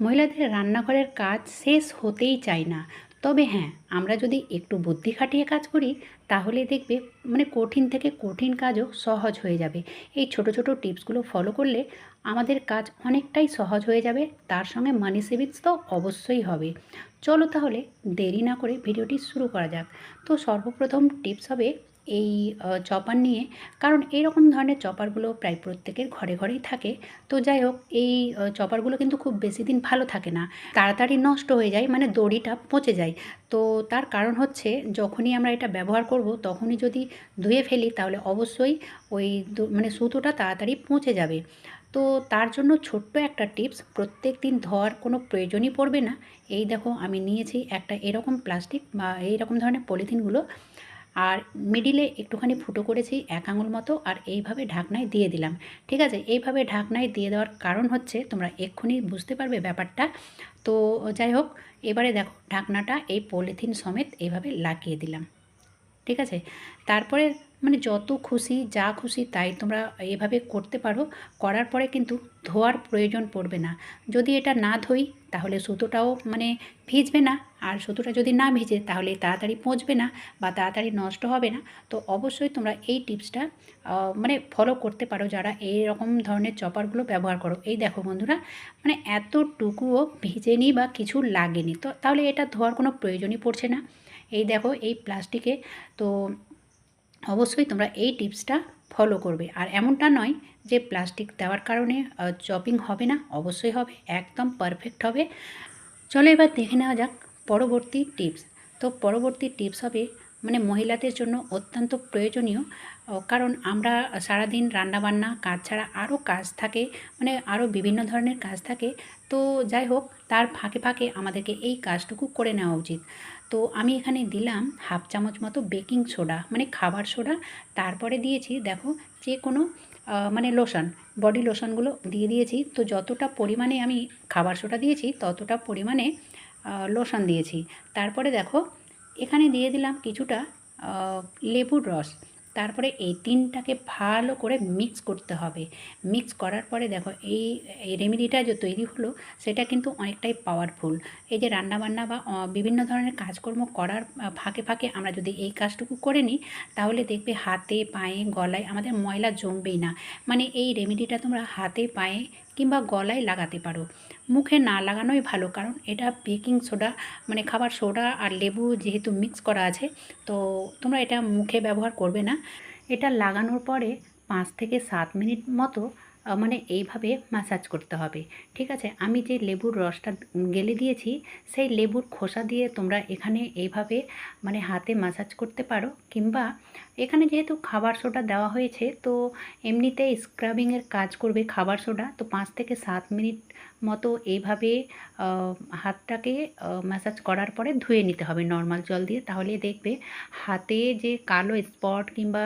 মহিলাদের রান্নাঘরের কাজ শেষ হতেই চায় না। তবে হ্যাঁ আমরা যদি একটু বুদ্ধি খাটিয়ে কাজ করি, তাহলে দেখবে মানে কঠিন থেকে কঠিন কাজও সহজ হয়ে যাবে। এই ছোট ছোট টিপসগুলো ফলো করলে আমাদের কাজ অনেকটাই সহজ হয়ে যাবে, তার সঙ্গে মানি সেভিংস তো অবশ্যই হবে। চলো তাহলে দেরি না করে ভিডিওটি শুরু করা যাক। তো সর্বপ্রথম টিপস হবে এই চপার নিয়ে। কারণ এইরকম ধরনের চপারগুলো প্রায় প্রত্যেকের ঘরে ঘরেই থাকে। তো যাই হোক, এই চপারগুলো কিন্তু খুব বেশি দিন ভালো থাকে না। তাড়াতাড়ি নষ্ট হয়ে যায় মানে দড়িটা পচে যায়। তো তার কারণ হচ্ছে, যখনই আমরা এটা ব্যবহার করব, তখনই যদি ধুয়ে ফেলি, তাহলে অবশ্যই ওই মানে সুতোটা তাড়াতাড়ি পচে যাবে। তো তার জন্য ছোট্ট একটা টিপস, প্রত্যেক দিন ধোয়ার কোনো প্রয়োজনই পড়বে না। এই দেখো, আমি নিয়েছি একটা এরকম প্লাস্টিক বা এইরকম ধরনের পলিথিনগুলো। আর মিডিলে একটুখানি ফুটো করেছি এক আঙুল মতো আর এইভাবে ঢাকনায় দিয়ে দিলাম। ঠিক আছে? এইভাবে ঢাকনায় দিয়ে দেওয়ার কারণ হচ্ছে তোমরা এক্ষুনি বুঝতে পারবে ব্যাপারটা। তো যাই হোক, এবারে দেখো ঢাকনাটা এই পলিথিন সমেত এইভাবে লাগিয়ে দিলাম। ঠিক আছে? তারপরে মানে যত খুশি, যা খুশি তাই তোমরা এভাবে করতে পারো। করার পরে কিন্তু ধোয়ার প্রয়োজন পড়বে না। যদি এটা না ধুই তাহলে সুতোটাও মানে ভিজবে না। আর সুতোটা যদি না ভিজে তাহলে তাড়াতাড়ি পচবে না বা তাড়াতাড়ি নষ্ট হবে না। তো অবশ্যই তোমরা এই টিপসটা মানে ফলো করতে পারো যারা এই রকম ধরনের চপারগুলো ব্যবহার করো। এই দেখো বন্ধুরা মানে এতটুকুও ভিজেনি বা কিছু লাগেনি। তো তাহলে এটা ধোয়ার কোনো প্রয়োজনই পড়ছে না। এই দেখো এই প্লাস্টিকে, তো অবশ্যই তোমরা এই টিপসটা ফলো করবে। আর এমনটা নয় যে প্লাস্টিক দেওয়ার কারণে চপিং হবে না, অবশ্যই হবে, একদম পারফেক্ট হবে। চলো এবার দেখে নেওয়া যাক পরবর্তী টিপস। তো পরবর্তী টিপস হবে মানে মহিলাদের জন্য অত্যন্ত প্রয়োজনীয় কারণ আমরা সারাদিন রান্নাবান্না, কাজ ছাড়া আরও কাজ থাকে মানে আরও বিভিন্ন ধরনের কাজ থাকে। তো যাই হোক, তার ফাঁকে ফাঁকে আমাদেরকে এই কাজটুকু করে নেওয়া উচিত। তো আমি এখানে দিলাম হাফ চামচ মতো বেকিং সোডা মানে খাবার সোডা। তারপরে দিয়েছি, দেখো, যে কোনো মানে লোশন, বডি লোশনগুলো দিয়ে দিয়েছি। তো যতটা পরিমাণে আমি খাবার সোডা দিয়েছি, ততটা পরিমাণে লোশন দিয়েছি। তারপরে দেখো, এখানে দিয়ে দিলাম কিছুটা লেবুর রস। তারপরে এই তিনটাকে ভালো করে মিক্স করতে হবে। মিক্স করার পরে দেখো, এই রেমেডিটা যে তৈরি হলো, সেটা কিন্তু অনেকটাই পাওয়ারফুল এই যে রান্নাবান্না বা বিভিন্ন ধরনের কাজকর্ম করার ফাঁকে ফাঁকে আমরা যদি এই কাজটুকু করে নিই, তাহলে দেখবে হাতে, পায়ে, গলায় আমাদের ময়লা জমবেই না। মানে এই রেমেডিটা তোমরা হাতে, পায়ে কিংবা গলায় লাগাতে পারো। মুখে না লাগানোই ভালো, কারণ এটা বেকিং সোডা মানে খাবার সোডা আর লেবু যেহেতু মিক্স করা আছে, তো তোমরা এটা মুখে ব্যবহার করবে না। এটা লাগানোর পরে পাঁচ থেকে সাত মিনিট মতো মানে এইভাবে ম্যাসাজ করতে হবে, ঠিক আছে? আমি যে লেবুর রসটা গেলে দিয়েছি, সেই লেবুর খোসা দিয়ে তোমরা এখানে এইভাবে মানে হাতে ম্যাসাজ করতে পারো, কিংবা এখানে যেহেতু খাবার সোডা দেওয়া হয়েছে, তো এমনিতে স্ক্রাবিংয়ের কাজ করবে খাবার সোডা তো পাঁচ থেকে সাত মিনিট মতো এইভাবে হাতটাকে ম্যাসাজ করার পরে ধুয়ে নিতে হবে নর্মাল জল দিয়ে। তাহলে দেখবে হাতে যে কালো স্পট কিংবা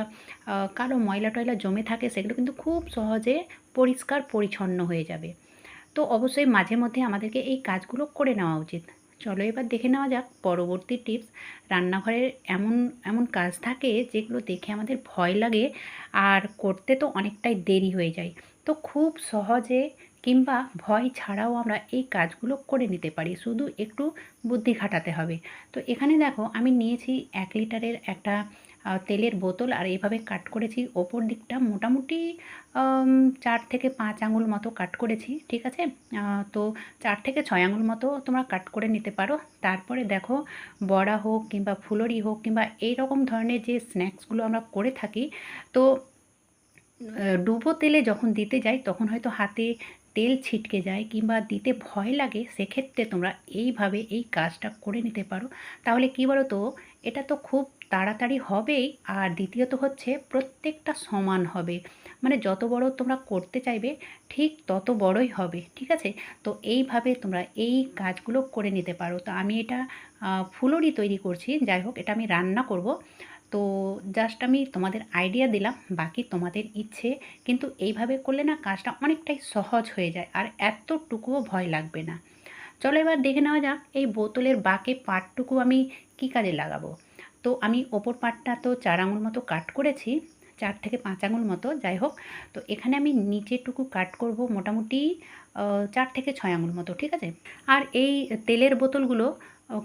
কালো ময়লা টয়লা জমে থাকে, সেগুলো কিন্তু খুব সহজে পরিষ্কার পরিচ্ছন্ন হয়ে যাবে। তো অবশ্যই মাঝে মধ্যে আমাদেরকে এই কাজগুলো করে নেওয়া উচিত। চলো এবার দেখে নেওয়া যাক পরবর্তী টিপস রান্নাঘরের এমন এমন কাজ থাকে যেগুলো দেখে আমাদের ভয় লাগে, আর করতে তো অনেকটাই দেরি হয়ে যায়। তো খুব সহজে কিংবা ভয় ছাড়াও আমরা এই কাজগুলো করে নিতে পারি। শুধু একটু বুদ্ধি খাটাতে হবে। তো এখানে দেখো, আমি নিয়েছি এক লিটারের একটা তেলের বোতল আর এভাবে কাট করেছি। ওপর দিকটা মোটামুটি চার থেকে পাঁচ আঙুল মতো কাট করেছি, ঠিক আছে? তো চার থেকে ছয় আঙুল মতো তোমরা কাট করে নিতে পারো। তারপরে দেখো, বড়া হোক কিংবা ফুলরি হোক কিংবা এই রকম ধরনের যে স্ন্যাক্সগুলো আমরা করে থাকি, তো ডুবো তেলে যখন দিতে যাই, তখন হয়তো হাতে তেল ছিটকে যায় কিংবা দিতে ভয় লাগে, সেক্ষেত্রে তোমরা এইভাবে এই কাজটা করে নিতে পারো। তাহলে কী বলো তো এটা তো খুব তাড়াতাড়ি হবেই, আর দ্বিতীয়ত হচ্ছে প্রত্যেকটা সমান হবে। মানে যত বড় তোমরা করতে চাইবে, ঠিক তত বড়ই হবে, ঠিক আছে? তো এইভাবে তোমরা এই কাজগুলো করে নিতে পারো। তো আমি এটা ফুলরি তৈরি করছি, যাই হোক, এটা আমি রান্না করব। তো জাস্ট আমি তোমাদের আইডিয়া দিলাম, বাকি তোমাদের ইচ্ছে, কিন্তু এইভাবে করলে না কাজটা অনেকটাই সহজ হয়ে যায় আর এতটুকুও ভয় লাগবে না। চলো এবার দেখে নেওয়া যাক এই বোতলের বাকি পাটটুকু আমি কি কাজে লাগাবো। তো আমি ওপর পাটটা তো চার আঙুল মতো কাট করেছি, চার থেকে পাঁচ আঙুল মতো, যাই হোক। তো এখানে আমি নিচেরটুকু কাট করব মোটামুটি চার থেকে ছয় আঙুল মতো, ঠিক আছে? আর এই তেলের বোতলগুলো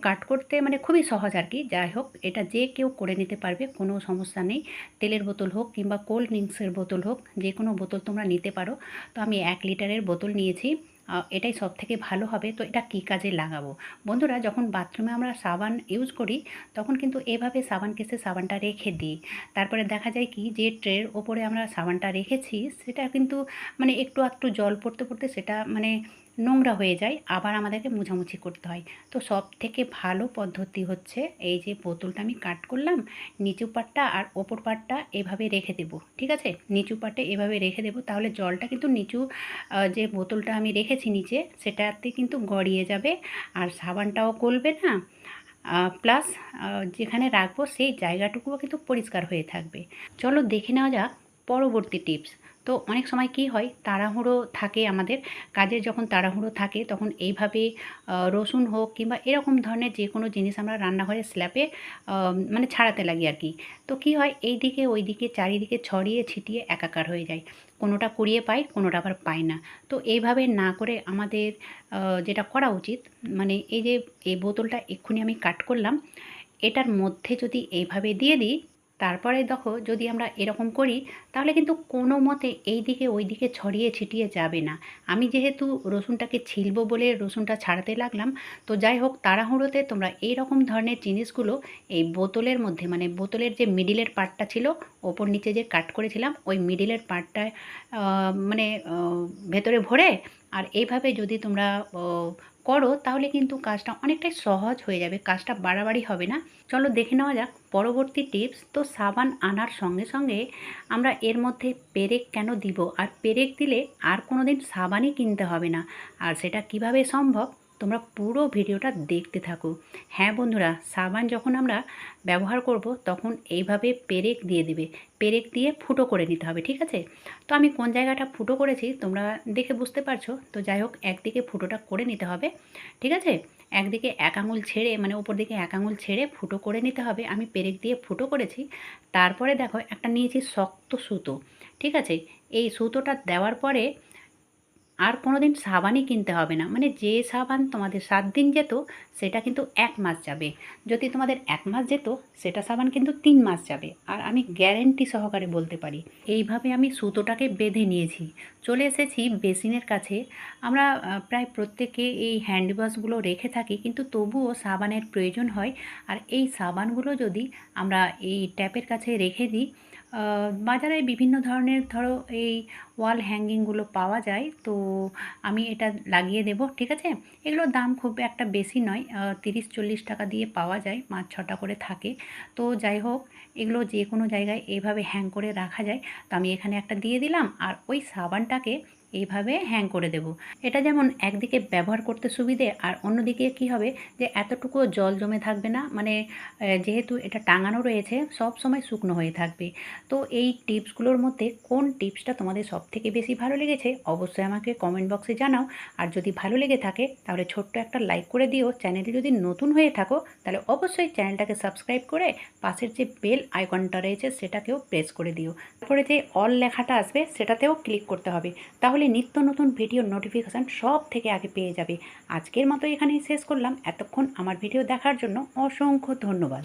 কাট করতে মানে খুবই সহজ আর কি। যাই হোক, এটা যে কেউ করে নিতে পারবে, কোনো সমস্যা নেই। তেলের বোতল হোক কিংবা কোল্ড ড্রিঙ্কসের বোতল হোক, যে কোনো বোতল তোমরা নিতে পারো। তো আমি এক লিটারের বোতল নিয়েছি। এটাই সব থেকে ভালো হবে। তো এটা কী কাজে লাগাবো? বন্ধুরা, যখন বাথরুমে আমরা সাবান ইউজ করি, তখন কিন্তু এভাবে সাবান কেসে সাবানটা রেখে দিই। তারপরে দেখা যায় কি, যে ট্রের ওপরে আমরা সাবানটা রেখেছি, সেটা কিন্তু মানে একটু একটু জল পড়তে পড়তে সেটা মানে নোংরা হয়ে যায়, আবার আমাদেরকে মুছামুছি করতে হয়। তো সব থেকে ভালো পদ্ধতি হচ্ছে এই যে বোতলটা আমি কাট করলাম, নিচু পাটটা আর ওপর পাটটা এভাবে রেখে দেব, ঠিক আছে? নিচু পাটে এভাবে রেখে দেব, তাহলে জলটা কিন্তু নিচু যে বোতলটা আমি রেখেছি নিচে, সেটাতে কিন্তু গড়িয়ে যাবে, আর সাবানটাও গলবে না। প্লাস যেখানে রাখব সেই জায়গাটুকুও কিন্তু পরিষ্কার হয়ে থাকবে। চলো দেখে নেওয়া যাক পরবর্তী টিপস। তো অনেক সময় কি হয়, তাড়াহুড়ো থাকে আমাদের। কাজের যখন তাড়াহুড়ো থাকে, তখন এইভাবে রসুন হোক কিংবা এরকম ধরনের যে কোনো জিনিস আমরা রান্নাঘরের স্ল্যাপে মানে ছাড়াতে লাগি আর কি। তো কি হয় এই দিকে ওই দিকে চারিদিকে ছড়িয়ে ছিটিয়ে একাকার হয়ে যায়। কোনোটা কুড়িয়ে পাই কোনোটা আবার পাই না। তো এইভাবে না করে আমাদের যেটা করা উচিত মানে এই যে, এই বোতলটা এক্ষুনি আমি কাট করলাম, এটার মধ্যে যদি এইভাবে দিয়ে দিই তারপরে দেখো যদি আমরা এরকম করি, তাহলে কিন্তু কোনো মতে এই দিকে ওই দিকে ছড়িয়ে ছিটিয়ে যাবে না। আমি যেহেতু রসুনটাকে ছিলবো বলে রসুনটা ছাড়াতে লাগলাম, তো যাই হোক তাড়াহুড়োতে তোমরা এই রকম ধরনের জিনিসগুলো এই বোতলের মধ্যে মানে বোতলের যে মিডিলের পার্টটা ছিল, ওপর নিচে যে কাট করেছিলাম, ওই মিডিলের পার্টটায় মানে ভেতরে ভরে, আর এইভাবে যদি তোমরা করো, তাহলে কিন্তু কাজটা অনেকটাই সহজ হয়ে যাবে, কাজটা বাড়াবাড়ি হবে না। চলো দেখে নেওয়া যাক, পরবর্তী টিপস তো সাবান আনার সঙ্গে সঙ্গে আমরা এর মধ্যে পেরেক কেন দিব? আর পেরেক দিলে আর কোনো দিন সাবানই কিনতে হবে না। আর সেটা কীভাবে সম্ভব? তোমরা পুরো ভিডিওটা দেখতে থাকো। হ্যাঁ বন্ধুরা, সাবান যখন আমরা ব্যবহার করব, তখন এইভাবে পেরেক দিয়ে দিবে। পেরেক দিয়ে ফুটো করে নিতে হবে, ঠিক আছে? তো আমি কোন জায়গাটা ফুটো করেছি তোমরা দেখে বুঝতে পারছ। তো যাই হোক, একদিকে ফুটোটা করে নিতে হবে, ঠিক আছে? একদিকে এক আঙুল ছেড়ে মানে উপর দিকে এক আঙুল ছেড়ে ফুটো করে নিতে হবে। আমি পেরেক দিয়ে ফুটো করেছি। তারপরে দেখো, একটা নিয়েছি শক্ত সুতো, ঠিক আছে? এই সুতোটা দেওয়ার পরে আর কোনো দিন সাবানই কিনতে হবে না। মানে যে সাবান তোমাদের সাত দিন যেত, সেটা কিন্তু এক মাস যাবে। যদি তোমাদের এক মাস যেত, সেটা সাবান কিন্তু তিন মাস যাবে। আর আমি গ্যারেন্টি সহকারে বলতে পারি, এইভাবে আমি সুতোটাকে বেঁধে নিয়েছি। চলে এসেছি বেসিনের কাছে। আমরা প্রায় প্রত্যেকে এই হ্যান্ড ওয়াশগুলো রেখে থাকি, কিন্তু তবুও সাবানের প্রয়োজন হয়। আর এই সাবানগুলো যদি আমরা এই ট্যাপের কাছে রেখে দিই বাজারে বিভিন্ন ধরনের ধরো এই ওয়াল হ্যাঙ্গিংগুলো পাওয়া যায়, তো আমি এটা লাগিয়ে দেব, ঠিক আছে? এগুলোর দাম খুব একটা বেশি নয় তিরিশ চল্লিশ টাকা দিয়ে পাওয়া যায়, পাঁচ ছটা করে থাকে। তো যাই হোক, এগুলো যে কোনো জায়গায় এইভাবে হ্যাং করে রাখা যায়। তো আমি এখানে একটা দিয়ে দিলাম, আর ওই সাবানটাকে এইভাবে হ্যাং করে দেব। এটা যেমন একদিকে ব্যবহার করতে সুবিধে আর অন্যদিকে কি হবে যে এতটুকু জল জমে থাকবে না মানে যেহেতু এটা টাঙানো রয়েছে, সব সময় শুকনো হয়ে থাকবে। তো এই টিপসগুলোর মধ্যে কোন টিপসটা তোমাদের সব থেকে বেশি ভালো লেগেছে অবশ্যই আমাকে কমেন্ট বক্সে জানাও। আর যদি ভালো লেগে থাকে, তাহলে ছোট্ট একটা লাইক করে দিও। চ্যানেলে যদি নতুন হয়ে থাকো, তাহলে অবশ্যই চ্যানেলটাকে সাবস্ক্রাইব করে পাশের যে বেল আইকনটা রয়েছে, সেটাকেও প্রেস করে দিও। তারপরে যে অল লেখাটা আসবে, সেটাতেও ক্লিক করতে হবে। তাহলে নিত্য নতুন ভিডিও নোটিফিকেশান সব থেকে আগে পেয়ে যাবে। আজকের মতো এখানেই শেষ করলাম। এতক্ষণ আমার ভিডিও দেখার জন্য অসংখ্য ধন্যবাদ।